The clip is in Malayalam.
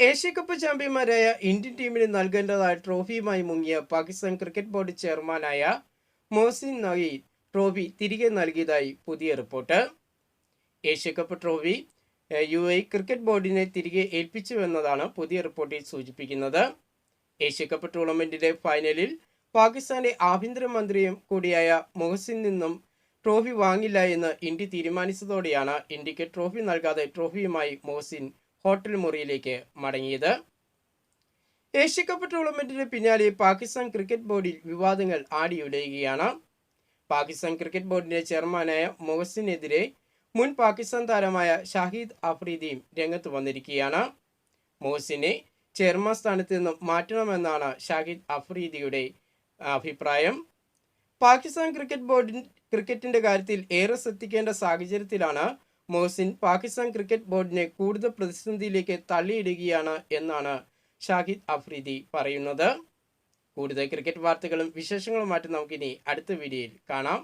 ഏഷ്യ കപ്പ് ചാമ്പ്യന്മാരായ ഇന്ത്യൻ ടീമിന് നൽകേണ്ടതായ ട്രോഫിയുമായി മുങ്ങിയ പാകിസ്ഥാൻ ക്രിക്കറ്റ് ബോർഡ് ചെയർമാനായ മോസിൻ നയി ട്രോഫി തിരികെ നൽകിയതായി പുതിയ report. Asia cup trophy U A cricket ബോർഡിനെ തിരികെ ഏൽപ്പിച്ചുവെന്നതാണ് പുതിയ റിപ്പോർട്ടിൽ സൂചിപ്പിക്കുന്നത്. ഏഷ്യ കപ്പ് ടൂർണമെന്റിന്റെ ഫൈനലിൽ പാകിസ്ഥാന്റെ ആഭ്യന്തരമന്ത്രിയും കൂടിയായ മൊഹസിൻ നിന്നും ട്രോഫി വാങ്ങില്ല എന്ന് ഇന്ത്യ തീരുമാനിച്ചതോടെയാണ് ഇന്ത്യയ്ക്ക് ട്രോഫി നൽകാതെ ട്രോഫിയുമായി മൊഹസിൻ ഹോട്ടൽ മുറിയിലേക്ക് മടങ്ങിയത്. ഏഷ്യക്കപ്പ് കപ്പ് ടൂർണമെന്റിന് പിന്നാലെ പാകിസ്ഥാൻ ക്രിക്കറ്റ് ബോർഡിൽ വിവാദങ്ങൾ ആടിയുലയുകയാണ് പാകിസ്ഥാൻ ക്രിക്കറ്റ് ബോർഡിന്റെ ചെയർമാനായ മൊഹസിനെതിരെ മുൻ പാകിസ്ഥാൻ താരമായ ഷാഹിദ് അഫ്രീദിയും രംഗത്ത് വന്നിരിക്കുകയാണ്. മൊഹസിനെ ചെയർമാൻ സ്ഥാനത്ത് നിന്നും മാറ്റണമെന്നാണ് ഷാഹിദ് അഫ്രീദിയുടെ അഭിപ്രായം. പാകിസ്ഥാൻ ക്രിക്കറ്റ് ബോർഡിൻ ക്രിക്കറ്റിന്റെ കാര്യത്തിൽ ഏറെ ശ്രദ്ധിക്കേണ്ട സാഹചര്യത്തിലാണ് മോഹസിൻ പാകിസ്ഥാൻ ക്രിക്കറ്റ് ബോർഡിനെ കൂടുതൽ പ്രതിസന്ധിയിലേക്ക് തള്ളിയിടുകയാണ് എന്നാണ് ഷാഹിദ് അഫ്രീദി പറയുന്നത്. കൂടുതൽ ക്രിക്കറ്റ് വാർത്തകളും വിശേഷങ്ങളുമായിട്ട് നമുക്കിനി അടുത്ത വീഡിയോയിൽ കാണാം.